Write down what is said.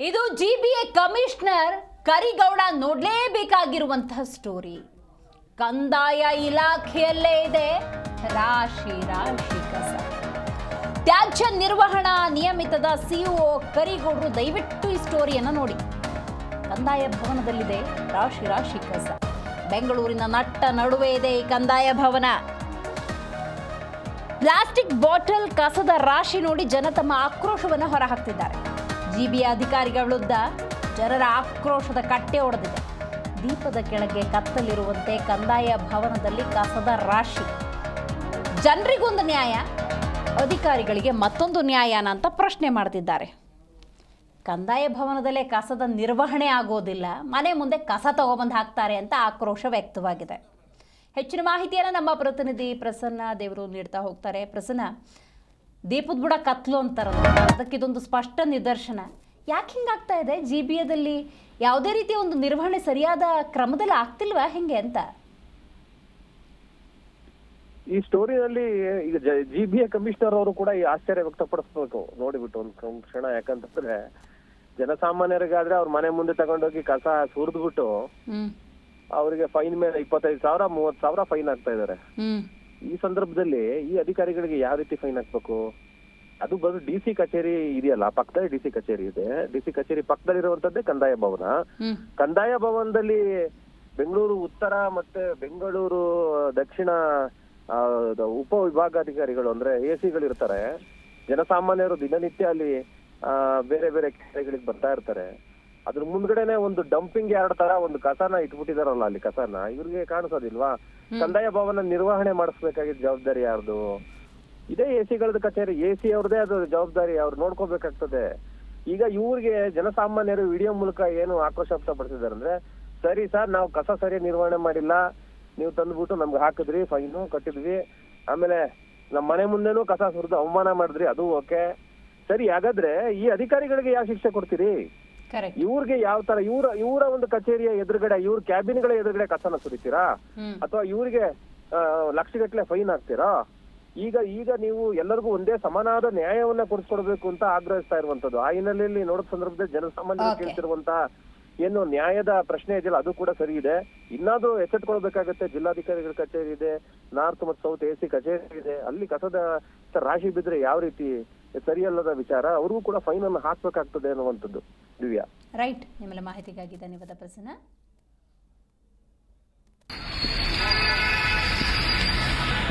ಇದು G B A commissioner Karigowda ನೋಡ್ಲೇಬೇಕಾಗಿರುವಂತಹ story ಕಂದಾಯ ಇಲಾಖೆಯಲ್ಲೇ ಇದೆ ರಾಶಿ ರಾಶಿ ಕಸ. ತ್ಯಾಜ್ಯ ನಿರ್ವಹಣಾ ನಿಯಮಿತದ ಸಿಇಒ ಕರಿಗೌಡರು ದಯವಿಟ್ಟು ಈ ಸ್ಟೋರಿಯನ್ನು ನೋಡಿ. ಕಂದಾಯ ಭವನದಲ್ಲಿದೆ ರಾಶಿ ರಾಶಿ ಕಸ. ಬೆಂಗಳೂರಿನ ನಟ್ಟ ನಡುವೆ ಇದೆ ಈ ಕಂದಾಯ ಭವನ. ಪ್ಲಾಸ್ಟಿಕ್ ಬಾಟಲ್ ಕಸದ ರಾಶಿ ನೋಡಿ ಜನ ತಮ್ಮ ಆಕ್ರೋಶವನ್ನು ಹೊರಹಾಕ್ತಿದ್ದಾರೆ. ಜಿಬಿಯ ಅಧಿಕಾರಿಗಳ ವಿರುದ್ಧ ಜನರ ಆಕ್ರೋಶದ ಕಟ್ಟೆ ಒಡೆದಿದೆ. ದೀಪದ ಕೆಳಗೆ ಕತ್ತಲಿರುವಂತೆ ಕಂದಾಯ ಭವನದಲ್ಲಿ ಕಸದ ರಾಶಿ. ಜನರಿಗೊಂದು ನ್ಯಾಯ, ಅಧಿಕಾರಿಗಳಿಗೆ ಮತ್ತೊಂದು ನ್ಯಾಯನ ಅಂತ ಪ್ರಶ್ನೆ ಮಾಡ್ತಿದ್ದಾರೆ. ಕಂದಾಯ ಭವನದಲ್ಲೇ ಕಸದ ನಿರ್ವಹಣೆ ಆಗೋದಿಲ್ಲ, ಮನೆ ಮುಂದೆ ಕಸ ತಗೊಬಂದು ಹಾಕ್ತಾರೆ ಅಂತ ಆಕ್ರೋಶ ವ್ಯಕ್ತವಾಗಿದೆ. ಹೆಚ್ಚಿನ ಮಾಹಿತಿಯನ್ನು ನಮ್ಮ ಪ್ರತಿನಿಧಿ ಪ್ರಸನ್ನ ದೇವರು ನೀಡ್ತಾ ಹೋಗ್ತಾರೆ. ಪ್ರಸನ್ನ ದೀಪದ ಬುಡ ಕತ್ಲು ಅಂತಾರಲ್ಲ ಅದಕ್ಕೆ ಇದೊಂದು ಸ್ಪಷ್ಟ ನಿದರ್ಶನ. ಯಾಕೆ ಹಿಂಗಾಗ್ತಾ ಇದೆ? ಜಿ ಬಿ ಎದಲ್ಲಿ ಯಾವುದೇ ರೀತಿಯ ಒಂದು ನಿರ್ವಹಣೆ ಸರಿಯಾದ ಕ್ರಮದಲ್ಲಿ ಆಗ್ತಿಲ್ವಾ? ಹೆಂಗೆ ಅಂತ? ಈ ಸ್ಟೋರಿಯಲ್ಲಿ ಈಗ ಜಿ ಬಿ ಎ ಕಮಿಷನರ್ ಅವರು ಕೂಡ ಈ ಆಶ್ಚರ್ಯ ವ್ಯಕ್ತಪಡಿಸ್ಬೇಕು. ನೋಡಿಬಿಟ್ಟು ಒಂದು ಕ್ಷಣ ಯಾಕಂತಂದ್ರೆ ಜನಸಾಮಾನ್ಯರಿಗಾದ್ರೆ ಅವ್ರ ಮನೆ ಮುಂದೆ ತಗೊಂಡೋಗಿ ಕಸ ಸುರಿದ್ಬಿಟ್ಟು ಅವರಿಗೆ ಫೈನ್ ಮೇಲೆ ಇಪ್ಪತ್ತೈದು ಸಾವಿರ ಮೂವತ್ ಸಾವಿರ ಫೈನ್ ಆಗ್ತಾ ಇದಾರೆ ಈ ಸಂದರ್ಭದಲ್ಲಿ ಈ ಅಧಿಕಾರಿಗಳಿಗೆ ಯಾವ ರೀತಿ ಫೈನ್ ಹಾಕ್ಬೇಕು? ಅದು ಬಂದು ಡಿ ಸಿ ಕಚೇರಿ ಇದೆಯಲ್ಲ ಪಕ್ಕದಲ್ಲಿ ಡಿ ಸಿ ಕಚೇರಿ ಇದೆ. ಡಿ ಸಿ ಕಚೇರಿ ಪಕ್ಕದಲ್ಲಿರುವಂತದ್ದೇ ಕಂದಾಯ ಭವನ. ಕಂದಾಯ ಭವನದಲ್ಲಿ ಬೆಂಗಳೂರು ಉತ್ತರ ಮತ್ತೆ ಬೆಂಗಳೂರು ದಕ್ಷಿಣ ಉಪ ವಿಭಾಗಾಧಿಕಾರಿಗಳು ಅಂದ್ರೆ ಎ ಸಿಗಳು ಇರ್ತಾರೆ. ಜನಸಾಮಾನ್ಯರು ದಿನನಿತ್ಯ ಅಲ್ಲಿ ಬೇರೆ ಬೇರೆ ಕಾರ್ಯಗಳಿಗೆ ಬರ್ತಾ ಇರ್ತಾರೆ. ಅದ್ರ ಮುಂದ್ಗಡೆನೆ ಒಂದು ಡಂಪಿಂಗ್ ಯಾರ್ಡ್ ತರ ಒಂದು ಕಸನ ಇಟ್ಬಿಟ್ಟಿದಾರಲ್ಲ ಅಲ್ಲಿ ಕಸನ. ಇವ್ರಿಗೆ ಕಾಣಿಸೋದಿಲ್ವಾ? ಕಂದಾಯ ಭವನ ನಿರ್ವಹಣೆ ಮಾಡಿಸ್ಬೇಕಾಗಿದ್ದ ಜವಾಬ್ದಾರಿ ಯಾರ್ದು? ಇದೇ ಎ ಸಿಗಳದ ಕಚೇರಿ ಎ ಸಿ ಅವ್ರದೇ ಅದು ಜವಾಬ್ದಾರಿ ಅವ್ರು ನೋಡ್ಕೋಬೇಕಾಗ್ತದೆ. ಈಗ ಇವ್ರಿಗೆ ಜನಸಾಮಾನ್ಯರು ವಿಡಿಯೋ ಮೂಲಕ ಏನು ಆಕ್ರೋಶ ವ್ಯಕ್ತಪಡಿಸಿದ್ದಾರೆ ಅಂದ್ರೆ ಸರಿ ಸರ್ ನಾವು ಕಸ ಸರಿ ನಿರ್ವಹಣೆ ಮಾಡಿಲ್ಲ. ನೀವು ತಂದ್ಬಿಟ್ಟು ನಮ್ಗೆ ಹಾಕಿದ್ರಿ ಫೈನು ಕಟ್ಟಿದ್ವಿ. ಆಮೇಲೆ ನಮ್ಮ ಮನೆ ಮುಂದೆನೂ ಕಸ ಸುರಿದು ಅವಮಾನ ಮಾಡಿದ್ರಿ ಅದು ಓಕೆ. ಸರಿ ಹಾಗಾದ್ರೆ ಈ ಅಧಿಕಾರಿಗಳಿಗೆ ಯಾವ ಶಿಕ್ಷೆ ಕೊಡ್ತೀರಿ? ಇವ್ರಿಗೆ ಯಾವ ತರ ಇವ್ರ ಇವರ ಒಂದು ಕಚೇರಿಯ ಎದುರುಗಡೆ ಇವ್ರ ಕ್ಯಾಬಿನ್ಗಳ ಎದುರುಗಡೆ ಕಸನ ಸುರಿತೀರಾ? ಅಥವಾ ಇವರಿಗೆ ಲಕ್ಷಗಟ್ಟಲೆ ಫೈನ್ ಹಾಕ್ತೀರಾ? ಈಗ ಈಗ ನೀವು ಎಲ್ಲರಿಗೂ ಒಂದೇ ಸಮಾನಾದ ನ್ಯಾಯವನ್ನ ಕೊಡಿಸ್ಕೊಡ್ಬೇಕು ಅಂತ ಆಗ್ರಹಿಸ್ತಾ ಇರುವಂತದ್ದು ಆ ಹಿನ್ನೆಲೆಯಲ್ಲಿ ನೋಡೋ ಸಂದರ್ಭದಲ್ಲಿ ಜನಸಾಮಾನ್ಯರು ಕೇಳ್ತಿರುವಂತಹ ಕೇಳ್ತಿರುವಂತ ಏನು ನ್ಯಾಯದ ಪ್ರಶ್ನೆ ಇದೆಯಲ್ಲ ಅದು ಕೂಡ ಸರಿ ಇದೆ. ಇನ್ನಾದ್ರೂ ಎಚ್ಚೆತ್ಕೊಳ್ಬೇಕಾಗತ್ತೆ. ಜಿಲ್ಲಾಧಿಕಾರಿಗಳ ಕಚೇರಿ ಇದೆ ನಾರ್ತ್ ಮತ್ತು ಸೌತ್ ಎ ಸಿ ಕಚೇರಿ ಇದೆ. ಅಲ್ಲಿ ಕಸದ ರಾಶಿ ಬಿದ್ರೆ ಯಾವ ರೀತಿ ಸರಿಯಲ್ಲದ ವಿಚಾರ ಅವ್ರಿಗೂ ಕೂಡ ಫೈನ್ ಅನ್ನು ಹಾಕ್ಬೇಕಾಗ್ತದೆ ಅನ್ನುವಂಥದ್ದು ದಿವ್ಯಾ. ರೈಟ್ ನಿಮ್ಮೆಲ್ಲ ಮಾಹಿತಿಗಾಗಿ ಧನ್ಯವಾದ ಪ್ರಸನ್ನ.